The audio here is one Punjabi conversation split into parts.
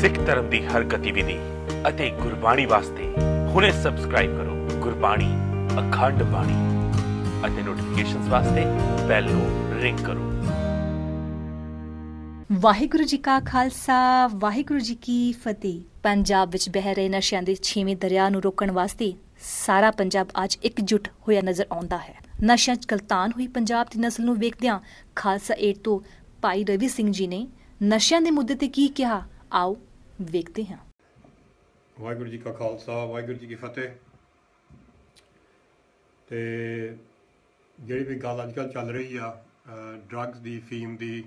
ਸਿੱਖ ਧਰਮ ਦੀ ਹਰ ਗਤੀਵਿਧੀ ਅਤੇ ਗੁਰਬਾਣੀ ਵਾਸਤੇ ਹੁਣੇ ਸਬਸਕ੍ਰਾਈਬ ਕਰੋ ਗੁਰਬਾਣੀ ਅਖੰਡ ਬਾਣੀ ਅਤੇ ਨੋਟੀਫਿਕੇਸ਼ਨਸ ਵਾਸਤੇ ਬੈਲ ਨੂੰ ਰਿੰਗ ਕਰੋ। ਵਾਹਿਗੁਰੂ ਜੀ ਕਾ ਖਾਲਸਾ, ਵਾਹਿਗੁਰੂ ਜੀ ਕੀ ਫਤਿਹ। ਪੰਜਾਬ ਵਿੱਚ ਬਹਿ ਰਹੇ ਨਸ਼ਿਆਂ ਦੇ ਛੇਵੇਂ ਦਰਿਆ ਨੂੰ ਰੋਕਣ ਵਾਸਤੇ ਸਾਰਾ ਪੰਜਾਬ ਅੱਜ ਇਕਜੁੱਟ ਹੋਇਆ ਨਜ਼ਰ ਆਉਂਦਾ ਹੈ। ਨਸ਼ਿਆਂ 'ਚ ਗਲਤਾਨ ਹੋਈ ਪੰਜਾਬ ਦੀ ਨਸਲ ਨੂੰ ਵੇਖਦਿਆਂ ਖਾਲਸਾ ਏਡ ਤੋਂ ਭਾਈ ਰਵੀ ਸਿੰਘ ਜੀ ਨੇ ਨਸ਼ਿਆਂ ਦੇ ਮੁੱਦੇ ਤੇ ਕੀ ਕਿਹਾ? ਆਓ ਵੇਖਦੇ ਹਾਂ। ਵਾਹਿਗੁਰੂ ਜੀ ਕਾ ਖਾਲਸਾ, ਵਾਹਿਗੁਰੂ ਜੀ ਕੀ ਫਤਿਹ। ਤੇ ਜਿਹੜੀ ਵੀ ਗੱਲ ਅੱਜ ਕੱਲ੍ਹ ਚੱਲ ਰਹੀ ਆ ਡਰੱਗਸ ਦੀ, ਫੀਮ ਦੀ,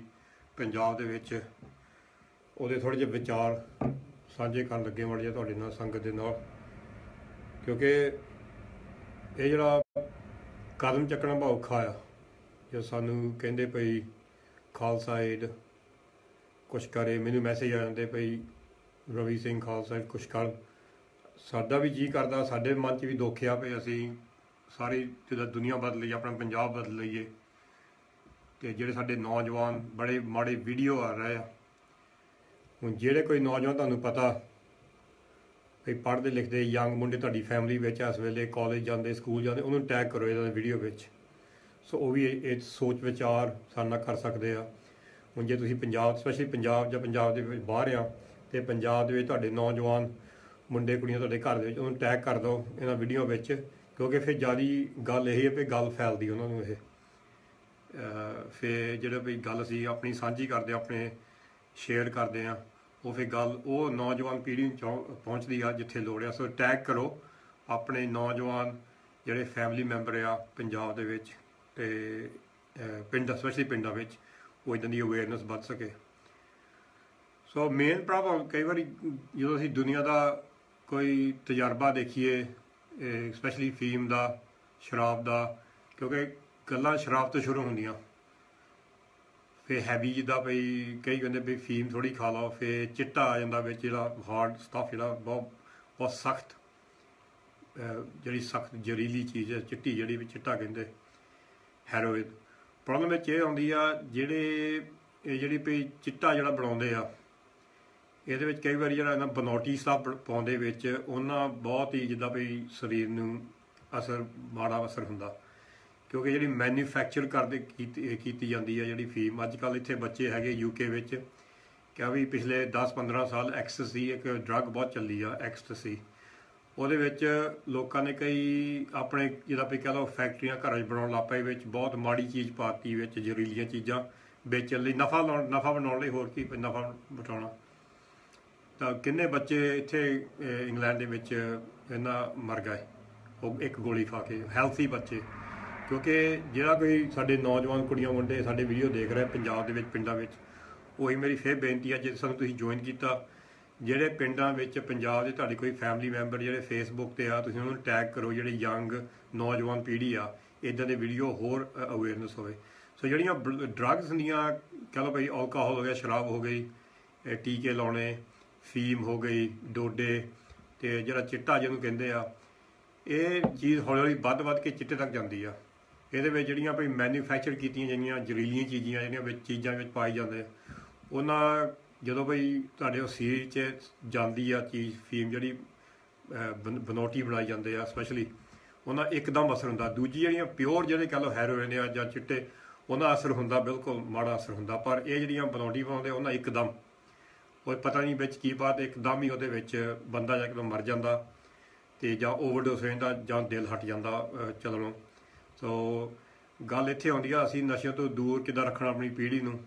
ਪੰਜਾਬ ਦੇ ਵਿੱਚ, ਉਹਦੇ ਥੋੜੇ ਜਿਹੇ ਵਿਚਾਰ ਸਾਂਝੇ ਕਰਨ ਲੱਗੇ ਮੜ ਜਿਹਾ ਤੁਹਾਡੇ ਨਾਲ, ਸੰਗਤ ਦੇ ਨਾਲ। ਕਿਉਂਕਿ ਇਹ ਜਿਹੜਾ ਕਦਮ ਚੱਕਣਾ ਬਹੁਤ ਔਖਾ ਆ, ਜੋ ਸਾਨੂੰ ਕਹਿੰਦੇ ਪਈ ਖਾਲਸਾ ਏਡ ਕੁਛ ਕਰੇ, ਮੈਨੂੰ ਮੈਸੇਜ ਆ ਜਾਂਦੇ ਪਈ ਰਵੀ ਸਿੰਘ ਖਾਲਸਾ ਕੁਛ ਕਰ। ਸਾਡਾ ਵੀ ਜੀ ਕਰਦਾ, ਸਾਡੇ ਮਨ 'ਚ ਵੀ ਦੁੱਖ ਆ ਪਈ ਅਸੀਂ ਸਾਰੀ ਜਿਹੜਾ ਦੁਨੀਆ ਬਦਲ ਲਈ, ਆਪਣਾ ਪੰਜਾਬ ਬਦਲ ਲਈਏ। ਤੇ ਜਿਹੜੇ ਸਾਡੇ ਨੌਜਵਾਨ ਬੜੇ ਮਾੜੇ ਵੀਡੀਓ ਆ ਰਹੇ ਆ। ਹੁਣ ਜਿਹੜੇ ਕੋਈ ਨੌਜਵਾਨ ਤੁਹਾਨੂੰ ਪਤਾ ਵੀ ਪੜ੍ਹਦੇ ਲਿਖਦੇ ਯੰਗ ਮੁੰਡੇ ਤੁਹਾਡੀ ਫੈਮਿਲੀ ਵਿੱਚ ਇਸ ਵੇਲੇ ਕਾਲਜ ਜਾਂਦੇ ਸਕੂਲ ਜਾਂਦੇ, ਉਹਨੂੰ ਟੈਗ ਕਰੋ ਇਹਨਾਂ ਵੀਡੀਓ ਵਿੱਚ। ਸੋ ਉਹ ਵੀ ਇਹ ਸੋਚ ਵਿਚਾਰ ਸਾਡੇ ਨਾਲ ਕਰ ਸਕਦੇ ਆ। ਹੁਣ ਜੇ ਤੁਸੀਂ ਪੰਜਾਬ ਸਪੈਸ਼ਲੀ ਪੰਜਾਬ, ਜਾਂ ਪੰਜਾਬ ਦੇ ਵਿੱਚ ਬਾਹਰ ਆ, ਤੇ ਪੰਜਾਬ ਦੇ ਵਿੱਚ ਤੁਹਾਡੇ ਨੌਜਵਾਨ ਮੁੰਡੇ, ਕੁੜੀਆਂ ਤੁਹਾਡੇ ਘਰ ਦੇ ਵਿੱਚ, ਉਹਨੂੰ ਟੈਗ ਕਰ ਦਿਓ ਇਹਨਾਂ ਵੀਡੀਓ ਵਿੱਚ, ਕਿਉਂਕਿ ਫਿਰ ਜਿਆਦੀ ਗੱਲ ਇਹ ਹੈ ਕਿ ਗੱਲ ਫੈਲਦੀ ਉਹਨਾਂ ਨੂੰ ਇਹ। ਫਿਰ ਜਿਹੜਾ ਵੀ ਗੱਲ ਸੀ ਆਪਣੀ ਸਾਂਝੀ ਕਰਦੇ ਆਪਣੇ ਸ਼ੇਅਰ ਕਰਦੇ ਆ, ਉਹ ਫਿਰ ਗੱਲ ਉਹ ਨੌਜਵਾਨ ਪੀੜ੍ਹੀ ਨੂੰ ਪਹੁੰਚਦੀ ਆ ਜਿੱਥੇ ਲੋੜ ਆ। ਸੋ ਟੈਗ ਕਰੋ ਆਪਣੇ ਨੌਜਵਾਨ ਜਿਹੜੇ ਫੈਮਿਲੀ ਮੈਂਬਰ ਆ ਪੰਜਾਬ ਦੇ ਵਿੱਚ ਤੇ ਪਿੰਡ ਸਪੈਸ਼ਲੀ ਪਿੰਡਾਂ ਵਿੱਚ ਉਹ ਇਦਾਂ ਦੀ ਅਵੇਅਰਨੈਸ ਵੱਧ ਸਕੇ। ਸੋ ਮੇਨ ਪ੍ਰੋਬਲਮ ਕਈ ਵਾਰੀ ਜਦੋਂ ਅਸੀਂ ਦੁਨੀਆ ਦਾ ਕੋਈ ਤਜਰਬਾ ਦੇਖੀਏ ਸਪੈਸ਼ਲੀ ਫੀਮ ਦਾ, ਸ਼ਰਾਬ ਦਾ, ਕਿਉਂਕਿ ਗੱਲਾਂ ਸ਼ਰਾਬ ਤੋਂ ਸ਼ੁਰੂ ਹੁੰਦੀਆਂ। ਫੇ ਹੈਵੀ ਜਿੱਦਾਂ ਬਈ ਕਈ ਕਹਿੰਦੇ ਵੀ ਫੀਮ ਥੋੜੀ ਖਾ ਲਓ ਫੇ ਚਿੱਟਾ ਆ ਜਾਂਦਾ ਵਿੱਚ ਜਿਹੜਾ ਹਾਰਡ ਸਟਫ ਜਿਹੜਾ ਬਹੁਤ ਬਹੁਤ ਸਖਤ ਜਿਹੜੀ ਸਖਤ ਜ਼ਹਿਰੀਲੀ ਚੀਜ਼ ਹੈ, ਚਿੱਟੀ ਜਿਹੜੀ ਵੀ ਚਿੱਟਾ ਕਹਿੰਦੇ ਹੈਰੋਇਨ ਪ੍ਰੋਬਲਮ ਵਿੱਚ ਇਹ ਆਉਂਦੀ ਆ, ਜਿਹੜੇ ਇਹ ਜਿਹੜੀ ਵੀ ਚਿੱਟਾ ਜਿਹੜਾ ਬਣਾਉਂਦੇ ਆ, ਇਹਦੇ ਵਿੱਚ ਕਈ ਵਾਰੀ ਜਿਹੜਾ ਇਹਨਾਂ ਬਨੋਟੀ ਸਾਹਿਬ ਪਾਉਂਦੇ ਵਿੱਚ, ਉਹਨਾਂ ਬਹੁਤ ਹੀ ਜਿੱਦਾਂ ਵੀ ਸਰੀਰ ਨੂੰ ਅਸਰ, ਮਾੜਾ ਅਸਰ ਹੁੰਦਾ। ਕਿਉਂਕਿ ਜਿਹੜੀ ਮੈਨੂਫੈਕਚਰ ਕਰਦੇ ਕੀਤੀ ਜਾਂਦੀ ਆ ਜਿਹੜੀ ਫੀਮ। ਅੱਜ ਕੱਲ ਇੱਥੇ ਬੱਚੇ ਹੈਗੇ ਯੂਕੇ ਵਿੱਚ ਕਿਹਾ ਵੀ ਪਿਛਲੇ 10-15 ਸਾਲ ਐਕਸਟਸੀ ਇੱਕ ਡਰੱਗ ਬਹੁਤ ਚੱਲੀ ਆ ਐਕਸਟਸੀ ਉਹਦੇ ਵਿੱਚ ਲੋਕਾਂ ਨੇ ਕਈ ਆਪਣੇ ਜਿਹਦਾ ਵੀ ਕਹ ਲਓ ਫੈਕਟਰੀਆਂ ਘਰਾਂ 'ਚ ਬਣਾਉਣ ਲੱਗ ਪਏ, ਵਿੱਚ ਬਹੁਤ ਮਾੜੀ ਚੀਜ਼ ਪਾਤੀ, ਵਿੱਚ ਜ਼ਹਿਰੀਲੀਆਂ ਚੀਜ਼ਾਂ ਵੇਚਣ ਲਈ, ਨਫਾ ਲਾਉਣ, ਨਫਾ ਬਣਾਉਣ ਲਈ ਹੋਰ ਕੀ ਨਫਾ ਬਟਾਉਣਾ ਤਾਂ ਕਿੰਨੇ ਬੱਚੇ ਇੱਥੇ ਇੰਗਲੈਂਡ ਦੇ ਵਿੱਚ ਇਹਨਾਂ ਮਰ ਗਏ, ਉਹ ਇੱਕ ਗੋਲੀ ਖਾ ਕੇ, ਹੈਲਥੀ ਬੱਚੇ। ਕਿਉਂਕਿ ਜਿਹੜਾ ਕੋਈ ਸਾਡੇ ਨੌਜਵਾਨ ਕੁੜੀਆਂ ਮੁੰਡੇ ਸਾਡੇ ਵੀਡੀਓ ਦੇਖ ਰਹੇ, ਪੰਜਾਬ ਦੇ ਵਿੱਚ, ਪਿੰਡਾਂ ਵਿੱਚ, ਉਹੀ ਮੇਰੀ ਫੇਰ ਬੇਨਤੀ ਹੈ ਜੇ ਸਾਨੂੰ ਤੁਸੀਂ ਜੁਆਇਨ ਕੀਤਾ ਜਿਹੜੇ ਪਿੰਡਾਂ ਵਿੱਚ ਪੰਜਾਬ ਦੇ ਤੁਹਾਡੀ ਕੋਈ ਫੈਮਿਲੀ ਮੈਂਬਰ ਜਿਹੜੇ ਫੇਸਬੁੱਕ ਤੇ ਆ, ਤੁਸੀਂ ਉਹਨਾਂ ਨੂੰ ਟੈਗ ਕਰੋ, ਜਿਹੜੇ ਯੰਗ ਨੌਜਵਾਨ ਪੀੜ੍ਹੀ ਆ ਇਦਾਂ ਦੇ ਵੀਡੀਓ ਹੋਰ ਅਵੇਅਰਨੈਸ ਹੋਵੇ। ਸੋ ਜਿਹੜੀਆਂ ਡਰੱਗਸ ਦੀਆਂ ਕਹ ਲਓ ਭਾਈ ਐਲਕੋਹਲ ਹੋ ਗਿਆ, ਸ਼ਰਾਬ ਹੋ ਗਈ ਟੀਕੇ ਲਾਉਣੇ, ਫੀਮ ਹੋ ਗਈ, ਡੋਡੇ ਤੇ ਜਿਹੜਾ ਚਿੱਟਾ ਜਿਹਨੂੰ ਕਹਿੰਦੇ ਆ, ਇਹ ਚੀਜ਼ ਹੌਲੀ ਹੌਲੀ ਵੱਧ ਵੱਧ ਕੇ ਚਿੱਟੇ ਤੱਕ ਜਾਂਦੀ ਆ। ਇਹਦੇ ਵਿੱਚ ਜਿਹੜੀਆਂ ਭਾਈ ਮੈਨੂਫੈਕਚਰ ਕੀਤੀਆਂ ਜਾਂਦੀਆਂ ਜ਼ਰੀਲੀਆਂ ਚੀਜ਼ਾਂ ਜਿਹੜੀਆਂ ਵਿੱਚ, ਚੀਜ਼ਾਂ ਵਿੱਚ ਪਾਈ ਜਾਂਦੇ ਉਹਨਾਂ ਜਦੋਂ ਬਈ ਤੁਹਾਡੇ ਉਹ ਸੀਰ 'ਚ ਜਾਂਦੀ ਆ ਚੀਜ਼ ਫੀਮ ਜਿਹੜੀ ਬਨੋਟੀ ਬਣਾਈ ਜਾਂਦੇ ਆ ਸਪੈਸ਼ਲੀ ਉਹਨਾਂ ਇੱਕਦਮ ਅਸਰ ਹੁੰਦਾ। ਦੂਜੀ ਜਿਹੜੀਆਂ ਪਿਓਰ ਜਿਹੜੇ ਕਹ ਲੋ ਹੈਰੋਇਨ ਆ ਜਾਂ ਚਿੱਟੇ, ਉਹਨਾਂ ਅਸਰ ਹੁੰਦਾ, ਬਿਲਕੁਲ ਮਾੜਾ ਅਸਰ ਹੁੰਦਾ। ਪਰ ਇਹ ਜਿਹੜੀਆਂ ਬਨੋਟੀ ਬਣਾਉਂਦੇ, ਉਹਨਾਂ ਇੱਕਦਮ। ਉਹ ਪਤਾ ਨਹੀਂ ਵਿੱਚ ਕੀ ਬਾਤ, ਇੱਕਦਮ ਹੀ ਉਹਦੇ ਵਿੱਚ ਬੰਦਾ ਜਾਂ ਕਿਦੋਂ ਮਰ ਜਾਂਦਾ ਤੇ ਜਾਂ ਓਵਰਡੋਸ ਹੋ ਜਾਂਦਾ ਜਾਂ ਦਿਲ ਹਟ ਜਾਂਦਾ ਚੱਲਣੋਂ। ਸੋ, ਗੱਲ ਇੱਥੇ ਆਉਂਦੀ ਆ, ਅਸੀਂ ਨਸ਼ੇ ਤੋਂ ਦੂਰ ਕਿੱਦਾਂ ਰੱਖਣਾ ਆਪਣੀ ਪੀੜ੍ਹੀ ਨੂੰ।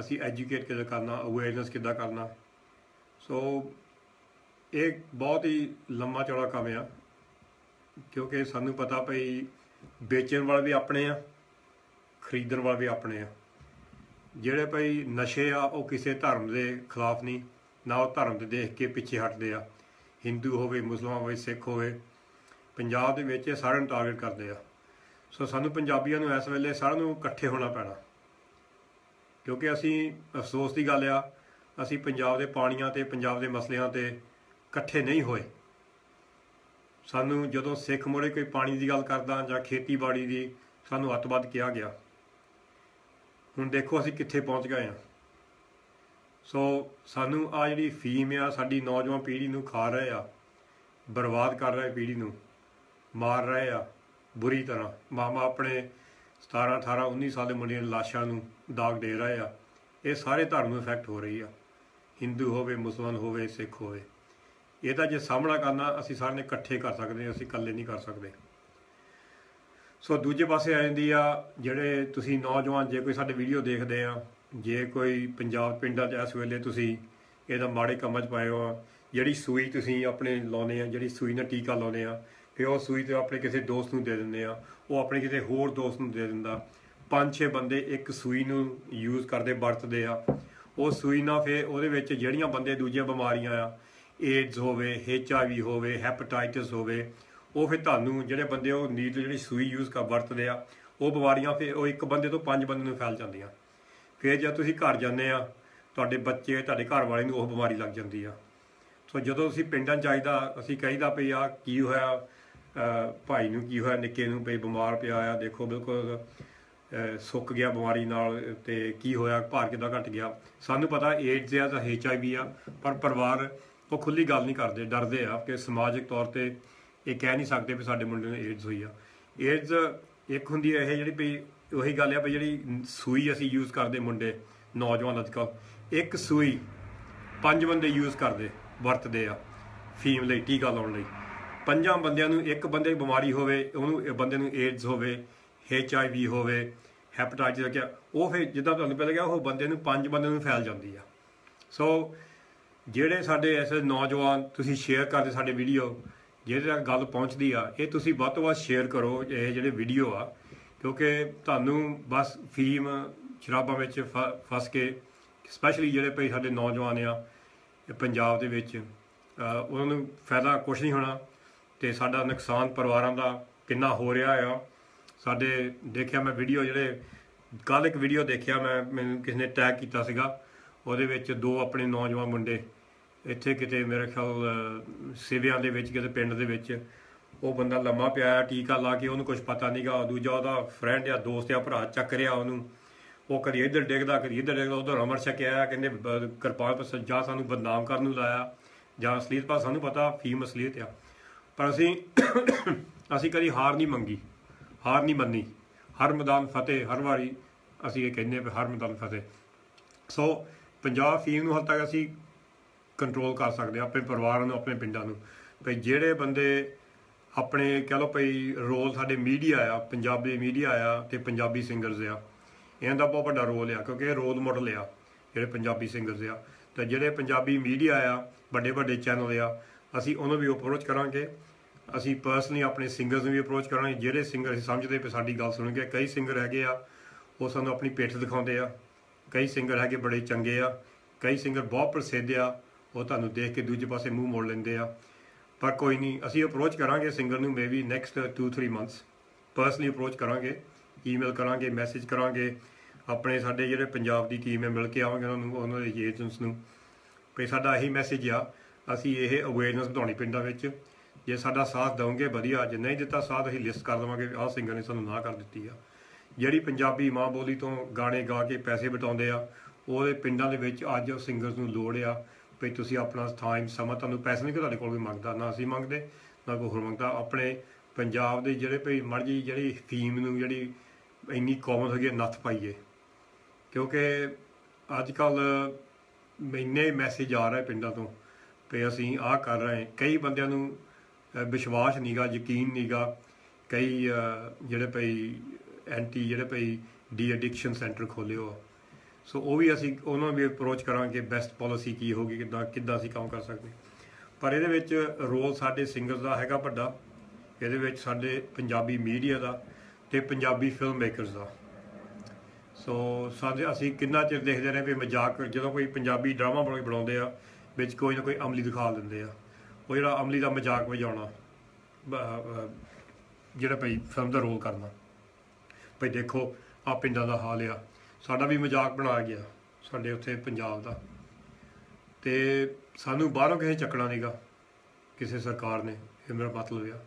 ਅਸੀਂ ਐਜੂਕੇਟ ਕਿੱਦਾਂ ਕਰਨਾ ਅਵੇਅਰਨੈਸ ਕਿੱਦਾਂ ਕਰਨਾ। ਸੋ ਇਹ ਬਹੁਤ ਹੀ ਲੰਮਾ ਚੌੜਾ ਕੰਮ ਆ, ਕਿਉਂਕਿ ਸਾਨੂੰ ਪਤਾ ਭਈ ਵੇਚਣ ਵਾਲੇ ਵੀ ਆਪਣੇ ਆ, ਖਰੀਦਣ ਵਾਲੇ ਵੀ ਆਪਣੇ ਆ। ਜਿਹੜੇ ਭਈ ਨਸ਼ੇ ਆ, ਉਹ ਕਿਸੇ ਧਰਮ ਦੇ ਖਿਲਾਫ ਨਹੀਂ, ਨਾ ਉਹ ਧਰਮ ਦੇ ਦੇਖ ਕੇ ਪਿੱਛੇ ਹਟਦੇ ਆ। ਹਿੰਦੂ ਹੋਵੇ, ਮੁਸਲਮਾਨ ਹੋਵੇ, ਸਿੱਖ ਹੋਵੇ, ਪੰਜਾਬ ਦੇ ਵਿੱਚ ਇਹ ਸਾਰਿਆਂ ਨੂੰ ਟਾਰਗੇਟ ਕਰਦੇ ਆ। ਸੋ ਸਾਨੂੰ ਪੰਜਾਬੀਆਂ ਨੂੰ ਇਸ ਵੇਲੇ ਸਾਰਿਆਂ ਨੂੰ ਇਕੱਠੇ ਹੋਣਾ ਪੈਣਾ। ਕਿਉਂਕਿ ਅਸੀਂ ਅਫਸੋਸ ਦੀ ਗੱਲ ਆ, ਅਸੀਂ ਪੰਜਾਬ ਦੇ ਪਾਣੀਆਂ ਤੇ, ਪੰਜਾਬ ਦੇ ਮਸਲਿਆਂ ਤੇ ਇਕੱਠੇ ਨਹੀਂ ਹੋਏ। ਸਾਨੂੰ ਜਦੋਂ ਸਿੱਖ ਮੋੜੇ ਕੋਈ ਪਾਣੀ ਦੀ ਗੱਲ ਕਰਦਾ ਜਾਂ ਖੇਤੀਬਾੜੀ ਦੀ, ਸਾਨੂੰ ਅਤਵਾਦ ਕਿਹਾ ਗਿਆ। ਹੁਣ ਦੇਖੋ ਅਸੀਂ ਕਿੱਥੇ ਪਹੁੰਚ ਗਏ ਆ ਸੋ ਸਾਨੂੰ ਆ ਜਿਹੜੀ ਫੀਮ ਆ, ਸਾਡੀ ਨੌਜਵਾਨ ਪੀੜ੍ਹੀ ਨੂੰ ਖਾ ਰਹੇ ਆ, ਬਰਬਾਦ ਕਰ ਰਹੇ ਪੀੜ੍ਹੀ ਨੂੰ, ਮਾਰ ਰਹੇ ਆ, ਬੁਰੀ ਤਰ੍ਹਾਂ। ਮਾਮਾ ਆਪਣੇ 17 18 19 ਸਾਲ ਦੇ ਮੁੰਡਿਆਂ ਦੀਆਂ ਲਾਸ਼ਾਂ ਨੂੰ ਦਾਗ ਦੇ ਰਹੇ ਆ। ਇਹ ਸਾਰੇ ਧਰਮ ਨੂੰ ਇਫੈਕਟ ਹੋ ਰਹੀ ਆ। ਹਿੰਦੂ ਹੋਵੇ, ਮੁਸਲਮਾਨ ਹੋਵੇ, ਸਿੱਖ ਹੋਵੇ। ਇਹਦਾ ਜੇ ਸਾਹਮਣਾ ਕਰਨਾ, ਅਸੀਂ ਸਾਰੇ ਨੇ ਇਕੱਠੇ ਕਰ ਸਕਦੇ ਹਾਂ ਅਸੀਂ ਇਕੱਲੇ ਨਹੀਂ ਕਰ ਸਕਦੇ। ਸੋ ਦੂਜੇ ਪਾਸੇ ਆ ਜਾਂਦੀ ਆ, ਜਿਹੜੇ ਤੁਸੀਂ ਨੌਜਵਾਨ, ਜੇ ਕੋਈ ਸਾਡੇ ਵੀਡੀਓ ਦੇਖਦੇ ਆ, ਜੇ ਕੋਈ ਪੰਜਾਬ ਪਿੰਡਾਂ 'ਚ ਇਸ ਵੇਲੇ ਤੁਸੀਂ ਇਹਦਾ ਮਾੜੇ ਕੰਮਾਂ 'ਚ ਪਾਏ ਹੋ, ਜਿਹੜੀ ਸੂਈ ਤੁਸੀਂ ਆਪਣੇ ਲਾਉਨੇ ਆ, ਜਿਹੜੀ ਸੂਈ ਨਾਲ ਟੀਕਾ ਲਾਉਨੇ ਆ ਫਿਰ ਉਹ ਸੂਈ ਤੇ ਆਪਣੇ ਕਿਸੇ ਦੋਸਤ ਨੂੰ ਦੇ ਦਿੰਦੇ ਆ, ਉਹ ਆਪਣੇ ਕਿਸੇ ਹੋਰ ਦੋਸਤ ਨੂੰ ਦੇ ਦਿੰਦਾ। ਪੰਜ ਛੇ ਬੰਦੇ ਇੱਕ ਸੂਈ ਨੂੰ ਯੂਜ਼ ਕਰਦੇ, ਵਰਤਦੇ ਆ। ਉਹ ਸੂਈ ਨਾਲ ਫਿਰ ਉਹਦੇ ਵਿੱਚ ਜਿਹੜੀਆਂ ਬੰਦੇ ਦੂਜੀਆਂ ਬਿਮਾਰੀਆਂ ਆ ਏਡਜ਼ ਹੋਵੇ ਐਚਆਈਵੀ ਹੋਵੇ ਹੈਪੇਟਾਈਟਿਸ ਹੋਵੇ, ਉਹ ਫਿਰ ਤੁਹਾਨੂੰ ਜਿਹੜੇ ਬੰਦੇ ਉਹ ਨੀਡ ਜਿਹੜੀ ਸੂਈ ਯੂਜ਼ ਕਰ, ਵਰਤਦੇ ਆ, ਉਹ ਬਿਮਾਰੀਆਂ ਫਿਰ ਉਹ ਇੱਕ ਬੰਦੇ ਤੋਂ ਪੰਜ ਬੰਦੇ ਨੂੰ ਫੈਲ ਜਾਂਦੀਆਂ। ਫਿਰ ਜਦ ਤੁਸੀਂ ਘਰ ਜਾਂਦੇ ਆ, ਤੁਹਾਡੇ ਬੱਚੇ, ਤੁਹਾਡੇ ਘਰ ਵਾਲੇ ਨੂੰ ਉਹ ਬਿਮਾਰੀ ਲੱਗ ਜਾਂਦੀ ਆ। ਸੋ ਜਦੋਂ ਅਸੀਂ ਪਿੰਡਾਂ 'ਚ ਜਾਈਦਾ ਅਸੀਂ ਕਹੀਦਾ ਵੀ ਆ ਕੀ ਹੋਇਆ ਭਾਈ ਨੂੰ ਕੀ ਹੋਇਆ, ਨਿੱਕੇ ਨੂੰ ਵੀ ਬਿਮਾਰ ਪਿਆ ਆ, ਦੇਖੋ ਬਿਲਕੁਲ ਸੁੱਕ ਗਿਆ ਬਿਮਾਰੀ ਨਾਲ ਤੇ ਕੀ ਹੋਇਆ, ਭਾਰ ਕਿੱਦਾਂ ਘਟ ਗਿਆ। ਸਾਨੂੰ ਪਤਾ ਏਡਜ਼ ਆ ਜਾਂ ਐਚਆਈਵੀ ਆ, ਪਰ ਪਰਿਵਾਰ ਉਹ ਖੁੱਲੀ ਗੱਲ ਨਹੀਂ ਕਰਦੇ, ਡਰਦੇ ਆ ਕਿ ਸਮਾਜਿਕ ਤੌਰ ਤੇ ਇਹ ਕਹਿ ਨਹੀਂ ਸਕਦੇ ਵੀ ਸਾਡੇ ਮੁੰਡੇ ਨੂੰ ਏਡਜ਼ ਹੋਈ ਆ। ਏਡਜ਼ ਇੱਕ ਹੁੰਦੀ ਹੈ ਇਹ ਜਿਹੜੀ ਵੀ ਉਹੀ ਗੱਲ ਆ ਵੀ ਜਿਹੜੀ ਸੂਈ ਅਸੀਂ ਯੂਜ਼ ਕਰਦੇ ਮੁੰਡੇ, ਨੌਜਵਾਨ ਅੱਜਕੱਲ ਇੱਕ ਸੂਈ ਪੰਜ ਬੰਦੇ ਯੂਜ਼ ਕਰਦੇ, ਵਰਤਦੇ ਆ, ਫੀਮ ਲਈ, ਟੀਕਾ ਲਾਉਣ ਲਈ। ਪੰਜਾਂ ਬੰਦਿਆਂ ਨੂੰ ਇੱਕ ਬੰਦੇ ਦੀ ਬਿਮਾਰੀ ਹੋਵੇ, ਉਹਨੂੰ ਇਹ ਬੰਦੇ ਨੂੰ ਏਡਜ਼ ਹੋਵੇ ਐਚ ਆਈ ਵੀ ਹੋਵੇ ਹੈਪੇਟਾਈਟਿਸ ਕਿਹਾ ਉਹ ਫਿਰ ਜਿੱਦਾਂ ਤੁਹਾਨੂੰ ਪਹਿਲਾਂ ਕਿਹਾ, ਉਹ ਬੰਦੇ ਨੂੰ ਪੰਜ ਬੰਦੇ ਨੂੰ ਫੈਲ ਜਾਂਦੀ ਆ। ਸੋ ਜਿਹੜੇ ਸਾਡੇ ਐਸੇ ਨੌਜਵਾਨ ਤੁਸੀਂ ਸ਼ੇਅਰ ਕਰਦੇ ਸਾਡੇ ਵੀਡੀਓ ਜਿਹਦੇ ਤੱਕ ਗੱਲ ਪਹੁੰਚਦੀ ਆ, ਇਹ ਤੁਸੀਂ ਵੱਧ ਤੋਂ ਵੱਧ ਸ਼ੇਅਰ ਕਰੋ ਇਹ ਜਿਹੜੇ ਵੀਡੀਓ ਆ, ਕਿਉਂਕਿ ਤੁਹਾਨੂੰ ਬਸ ਫੀਮ ਸ਼ਰਾਬਾਂ ਵਿੱਚ ਫ- ਫਸ ਕੇ ਸਪੈਸ਼ਲੀ ਜਿਹੜੇ ਭਈ ਸਾਡੇ ਨੌਜਵਾਨ ਆ ਪੰਜਾਬ ਦੇ ਵਿੱਚ ਉਹਨਾਂ ਨੂੰ ਫਾਇਦਾ ਕੁਝ ਨਹੀਂ ਹੋਣਾ। ਤੇ ਸਾਡਾ ਨੁਕਸਾਨ ਪਰਿਵਾਰਾਂ ਦਾ ਕਿੰਨਾ ਹੋ ਰਿਹਾ ਆ। ਸਾਡੇ ਦੇਖਿਆ ਮੈਂ ਵੀਡੀਓ ਜਿਹੜੇ ਕੱਲ ਇੱਕ ਵੀਡੀਓ ਦੇਖਿਆ ਮੈਂ ਮੈਨੂੰ ਕਿਸੇ ਨੇ ਟੈਗ ਕੀਤਾ ਸੀਗਾ। ਉਹਦੇ ਵਿੱਚ ਦੋ ਆਪਣੇ ਨੌਜਵਾਨ ਮੁੰਡੇ ਇੱਥੇ ਕਿਤੇ ਮੇਰੇ ਖਿਆਲ ਅ, ਸਿਵਿਆਂ ਦੇ ਵਿੱਚ ਕਿਤੇ ਪਿੰਡ ਦੇ ਵਿੱਚ। ਉਹ ਬੰਦਾ ਲੰਮਾ ਪਿਆ ਆ ਟੀਕਾ ਲਾ ਕੇ ਉਹਨੂੰ ਕੁਝ ਪਤਾ ਨਹੀਂਗਾ ਦੂਜਾ ਉਹਦਾ ਫਰੈਂਡ ਜਾਂ ਦੋਸਤ ਆ ਭਰਾ ਚੱਕ ਰਿਹਾ ਉਹਨੂੰ। ਉਹ ਕਦੀ ਇੱਧਰ ਡਿੱਗਦਾ ਕਦੀ ਇੱਧਰ ਡਿੱਗਦਾ ਉਧਰ ਅਮਰ ਆਇਆ ਕਹਿੰਦੇ ਬ- ਕਿਰਪਾਨ ਪਰ ਜਾਂ ਸਾਨੂੰ ਬਦਨਾਮ ਕਰਨ ਨੂੰ ਲਾਇਆ। ਜਾਂ ਅਸਲੀਅਤ ਪਰ ਸਾਨੂੰ ਪਤਾ ਫੀਮ ਅਸਲੀਅਤ ਆ। ਪਰ ਅਸੀਂ ਅਸੀਂ ਕਦੀ ਹਾਰ ਨਹੀਂ ਮੰਗੀ, ਹਾਰ ਨਹੀਂ ਮੰਨੀ। ਹਰ ਮੈਦਾਨ ਫਤਿਹ, ਹਰ ਵਾਰੀ ਅਸੀਂ ਇਹ ਕਹਿੰਦੇ ਹਾਂ ਵੀ ਹਰ ਮੈਦਾਨ ਫਤਿਹ। ਸੋ ਪੰਜਾਬ ਫੀਮ ਨੂੰ ਹੱਦ ਤੱਕ ਅਸੀਂ ਕੰਟਰੋਲ ਕਰ ਸਕਦੇ ਹਾਂ, ਆਪਣੇ ਪਰਿਵਾਰਾਂ ਨੂੰ, ਆਪਣੇ ਪਿੰਡਾਂ ਨੂੰ। ਭਈ ਜਿਹੜੇ ਬੰਦੇ ਆਪਣੇ ਕਹ ਲਓ ਭਈ ਰੋਲ ਸਾਡੇ ਮੀਡੀਆ ਆ, ਪੰਜਾਬੀ ਮੀਡੀਆ ਆ ਤੇ ਪੰਜਾਬੀ ਸਿੰਗਰਸ ਆ, ਇਹਨਾਂ ਦਾ ਬਹੁਤ ਵੱਡਾ ਰੋਲ ਆ, ਕਿਉਂਕਿ ਇਹ ਰੋਲ ਮਾਡਲ ਆ, ਜਿਹੜੇ ਪੰਜਾਬੀ ਸਿੰਗਰਸ ਆ। ਤੇ ਜਿਹੜੇ ਪੰਜਾਬੀ ਮੀਡੀਆ ਆ ਵੱਡੇ ਵੱਡੇ ਚੈਨਲ ਆ, ਅਸੀਂ ਉਹਨਾਂ ਵੀ ਅਪਰੋਚ ਕਰਾਂਗੇ। ਅਸੀਂ ਪਰਸਨਲੀ ਆਪਣੇ ਸਿੰਗਰਸ ਨੂੰ ਵੀ ਅਪਰੋਚ ਕਰਾਂਗੇ, ਜਿਹੜੇ ਸਿੰਗਰ ਅਸੀਂ ਸਮਝਦੇ ਪਏ, ਸਾਡੀ ਗੱਲ ਸੁਣਨਗੇ ਕਈ ਸਿੰਗਰ ਹੈਗੇ ਆ, ਉਹ ਸਾਨੂੰ ਆਪਣੀ ਪਿੱਠ ਦਿਖਾਉਂਦੇ ਆ। ਕਈ ਸਿੰਗਰ ਹੈਗੇ ਬੜੇ ਚੰਗੇ ਆ, ਕਈ ਸਿੰਗਰ ਬਹੁਤ ਪ੍ਰਸਿੱਧ ਆ, ਉਹ ਤੁਹਾਨੂੰ ਦੇਖ ਕੇ ਦੂਜੇ ਪਾਸੇ ਮੂੰਹ ਮੋੜ ਲੈਂਦੇ ਆ। ਪਰ ਕੋਈ ਨਹੀਂ, ਅਸੀਂ ਅਪਰੋਚ ਕਰਾਂਗੇ ਸਿੰਗਰ ਨੂੰ maybe next 2-3 months personally approach ਕਰਾਂਗੇ ਈਮੇਲ ਕਰਾਂਗੇ ਮੈਸੇਜ ਕਰਾਂਗੇ। ਆਪਣੇ ਸਾਡੇ ਜਿਹੜੇ ਪੰਜਾਬ ਦੀ ਟੀਮ ਹੈ, ਮਿਲ ਕੇ ਆਵਾਂਗੇ ਉਹਨਾਂ ਨੂੰ, ਉਹਨਾਂ ਦੇ ਏਜੰਟਸ ਨੂੰ। ਵੀ ਸਾਡਾ ਇਹੀ ਮੈਸੇਜ ਆ, ਅਸੀਂ ਇਹ ਅਵੇਅਰਨੈਸ ਵਧਾਉਣੀ ਪਿੰਡਾਂ ਵਿੱਚ। ਜੇ ਸਾਡਾ ਸਾਥ ਦਵੋਗੇ ਵਧੀਆ। ਜੇ ਨਹੀਂ ਦਿੱਤਾ ਸਾਥ ਅਸੀਂ ਲਿਸਟ ਕਰ ਦੇਵਾਂਗੇ ਆਹ ਸਿੰਗਰ ਨੇ ਸਾਨੂੰ ਨਾ ਕਰ ਦਿੱਤੀ ਆ। ਜਿਹੜੀ ਪੰਜਾਬੀ ਮਾਂ ਬੋਲੀ ਤੋਂ ਗਾਣੇ ਗਾ ਕੇ ਪੈਸੇ ਬਟਾਉਂਦੇ ਆ ਉਹਦੇ ਪਿੰਡਾਂ ਦੇ ਵਿੱਚ ਅੱਜ ਉਹ ਸਿੰਗਰਸ ਨੂੰ ਲੋੜ ਆ ਵੀ ਤੁਸੀਂ ਆਪਣਾ ਟਾਈਮ ਸਮਾਂ ਤੁਹਾਨੂੰ ਪੈਸੇ ਨਹੀਂ ਕਿ ਤੁਹਾਡੇ ਕੋਲ ਵੀ ਮੰਗਦਾ ਨਾ ਅਸੀਂ ਮੰਗਦੇ ਨਾ ਕੋਈ ਹੋਰ ਮੰਗਦਾ। ਆਪਣੇ ਪੰਜਾਬ ਦੇ ਜਿਹੜੇ ਭਈ ਮਰਜ਼ੀ ਜਿਹੜੀ ਫੀਮ ਨੂੰ ਜਿਹੜੀ ਇੰਨੀ ਕਾਮਨ ਹੋ ਗਈ ਹੈ, ਨੱਥ ਪਾਈਏ ਕਿਉਂਕਿ ਅੱਜ ਕੱਲ ਇੰਨੇ ਮੈਸੇਜ ਆ ਰਹੇ ਪਿੰਡਾਂ ਤੋਂ ਵੀ ਅਸੀਂ ਆਹ ਕਰ ਰਹੇ ਕਈ ਬੰਦਿਆਂ ਨੂੰ ਵਿਸ਼ਵਾਸ ਨਹੀਂਗਾ ਯਕੀਨ ਨਹੀਂਗਾ ਕਈ ਜਿਹੜੇ ਭਈ ਐਂਟੀ, ਜਿਹੜੇ ਭਈ ਡੀ ਐਡਿਕਸ਼ਨ ਸੈਂਟਰ ਖੋਲੇ ਹੋ ਸੋ ਉਹ ਵੀ ਅਸੀਂ, ਉਹਨਾਂ ਨੂੰ ਵੀ ਅਪਰੋਚ ਕਰਾਂਗੇ ਬੈਸਟ ਪਾਲਿਸੀ ਕੀ ਹੋਗੀ ਕਿੱਦਾਂ ਕਿੱਦਾਂ ਅਸੀਂ ਕੰਮ ਕਰ ਸਕਦੇ। ਪਰ ਇਹਦੇ ਵਿੱਚ ਰੋਲ ਸਾਡੇ ਸਿੰਗਰਸ ਦਾ ਹੈਗਾ ਵੱਡਾ। ਇਹਦੇ ਵਿੱਚ ਸਾਡੇ ਪੰਜਾਬੀ ਮੀਡੀਆ ਦਾ ਤੇ ਪੰਜਾਬੀ ਫਿਲਮ ਮੇਕਰਸ ਦਾ। ਸੋ ਸਾਡੇ, ਅਸੀਂ ਕਿੰਨਾ ਚਿਰ ਦੇਖਦੇ ਰਹੇ ਵੀ ਮਜ਼ਾਕ, ਜਦੋਂ ਕੋਈ ਪੰਜਾਬੀ ਡਰਾਮਾ ਬਣਾ ਬਣਾਉਂਦੇ ਆ, ਵਿੱਚ ਕੋਈ ਨਾ ਕੋਈ ਅਮਲੀ ਦਿਖਾ ਦਿੰਦੇ ਆ। ਉਹ ਜਿਹੜਾ ਅਮਲੀ ਦਾ ਮਜ਼ਾਕ ਵਜਾਉਣਾ ਜਿਹੜਾ ਭਈ ਫਿਲਮ ਦਾ ਰੋਲ ਕਰਨਾ। ਭਈ ਦੇਖੋ ਆ ਪਿੰਡਾਂ ਦਾ ਹਾਲ ਆ। ਸਾਡਾ ਵੀ ਮਜ਼ਾਕ ਬਣਾਇਆ ਗਿਆ, ਸਾਡੇ ਉੱਥੇ ਪੰਜਾਬ ਦਾ। ਤੇ ਸਾਨੂੰ ਬਾਹਰੋਂ ਕਿਸੇ ਚੱਕਣਾ ਨਹੀਂਗਾ ਕਿਸੇ ਸਰਕਾਰ ਨੇ, ਇਹ ਮੇਰਾ ਮਤਲਬ ਆ।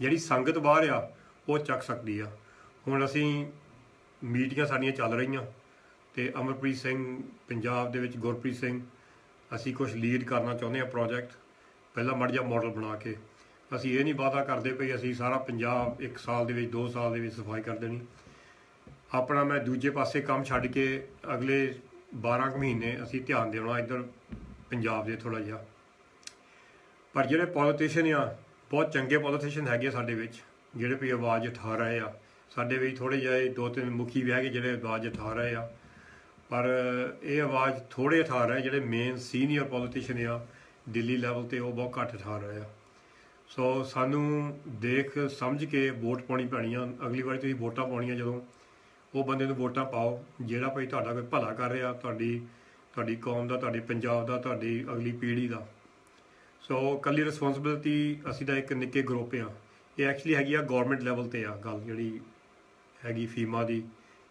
ਜਿਹੜੀ ਸੰਗਤ ਬਾਹਰ ਆ, ਉਹ ਚੱਕ ਸਕਦੀ ਆ। ਹੁਣ ਅਸੀਂ ਮੀਟਿੰਗਾਂ ਸਾਡੀਆਂ ਚੱਲ ਰਹੀਆਂ, ਤੇ ਅਮਰਪ੍ਰੀਤ ਸਿੰਘ ਪੰਜਾਬ ਦੇ ਵਿੱਚ ਗੁਰਪ੍ਰੀਤ ਸਿੰਘ, ਅਸੀਂ ਕੁਝ ਲੀਡ ਕਰਨਾ ਚਾਹੁੰਦੇ ਹਾਂ ਪ੍ਰੋਜੈਕਟ ਪਹਿਲਾਂ ਮੜ ਜਾ ਮਾਡਲ ਬਣਾ ਕੇ, ਅਸੀਂ ਇਹ ਨਹੀਂ ਵਾਅਦਾ ਕਰਦੇ ਪਈ ਅਸੀਂ ਸਾਰਾ ਪੰਜਾਬ ਇੱਕ ਸਾਲ ਦੇ ਵਿੱਚ 2 ਸਾਲ ਦੇ ਵਿੱਚ ਸਫ਼ਾਈ ਕਰ ਦੇਣੀ। ਆਪਣਾ ਮੈਂ ਦੂਜੇ ਪਾਸੇ ਕੰਮ ਛੱਡ ਕੇ ਅਗਲੇ 12 ਕੁ ਮਹੀਨੇ ਅਸੀਂ ਧਿਆਨ ਦੇਣਾ ਇੱਧਰ ਪੰਜਾਬ ਦੇ ਥੋੜਾ ਜਿਹਾ। ਪਰ ਜਿਹੜੇ ਪੋਲੀਟੀਸ਼ੀਅਨ ਆ, ਬਹੁਤ ਚੰਗੇ ਪੋਲੀਟੀਸ਼ੀਅਨ ਹੈਗੇ ਆ ਸਾਡੇ ਵਿੱਚ, ਜਿਹੜੇ ਵੀ ਆਵਾਜ਼ ਉਠਾ ਰਹੇ ਆ। ਸਾਡੇ ਵਿੱਚ ਥੋੜੇ ਜਿਹੇ ਦੋ ਤਿੰਨ ਮੁਖੀ ਵੀ ਹੈਗੇ ਜਿਹੜੇ ਆਵਾਜ਼ ਉਠਾ ਰਹੇ ਆ। ਪਰ ਇਹ ਆਵਾਜ਼ ਥੋੜੇ ਉਠਾ ਰਹੇ ਜਿਹੜੇ ਮੇਨ ਸੀਨੀਅਰ ਪੋਲੀਟੀਸ਼ੀਅਨ ਆ ਦਿੱਲੀ ਲੈਵਲ ਤੇ ਉਹ ਬਹੁਤ ਘੱਟ ਠਾ ਰਹੇ। ਆ ਸੋ ਸਾਨੂੰ ਦੇਖ, ਸਮਝ ਕੇ ਵੋਟ ਪਾਉਣੀ ਪੈਣੀ ਆ। ਅਗਲੀ ਵਾਰੀ ਤੁਸੀਂ ਵੋਟਾਂ ਪਾਉਣੀਆਂ ਜਦੋਂ, ਉਹ ਬੰਦੇ ਨੂੰ ਵੋਟਾਂ ਪਾਓ। ਜਿਹੜਾ ਭਾਈ ਤੁਹਾਡਾ ਕੋਈ ਭਲਾ ਕਰ ਰਿਹਾ, ਤੁਹਾਡੀ ਤੁਹਾਡੀ ਕੌਮ ਦਾ, ਤੁਹਾਡੇ ਪੰਜਾਬ ਦਾ, ਤੁਹਾਡੀ ਅਗਲੀ ਪੀੜ੍ਹੀ ਦਾ। ਸੋ ਕੱਲੀ ਰਿਸਪੌਂਸਿਬਿਲਟੀ ਅਸੀਂ ਤਾਂ ਇੱਕ ਨਿੱਕੇ ਗਰੁੱਪ ਆ। ਇਹ ਐਕਚੁਅਲੀ ਹੈਗੀ ਆ ਗਵਰਨਮੈਂਟ ਲੈਵਲ ਤੇ ਆ ਗੱਲ ਜਿਹੜੀ ਹੈਗੀ ਫੀਮਾ ਦੀ,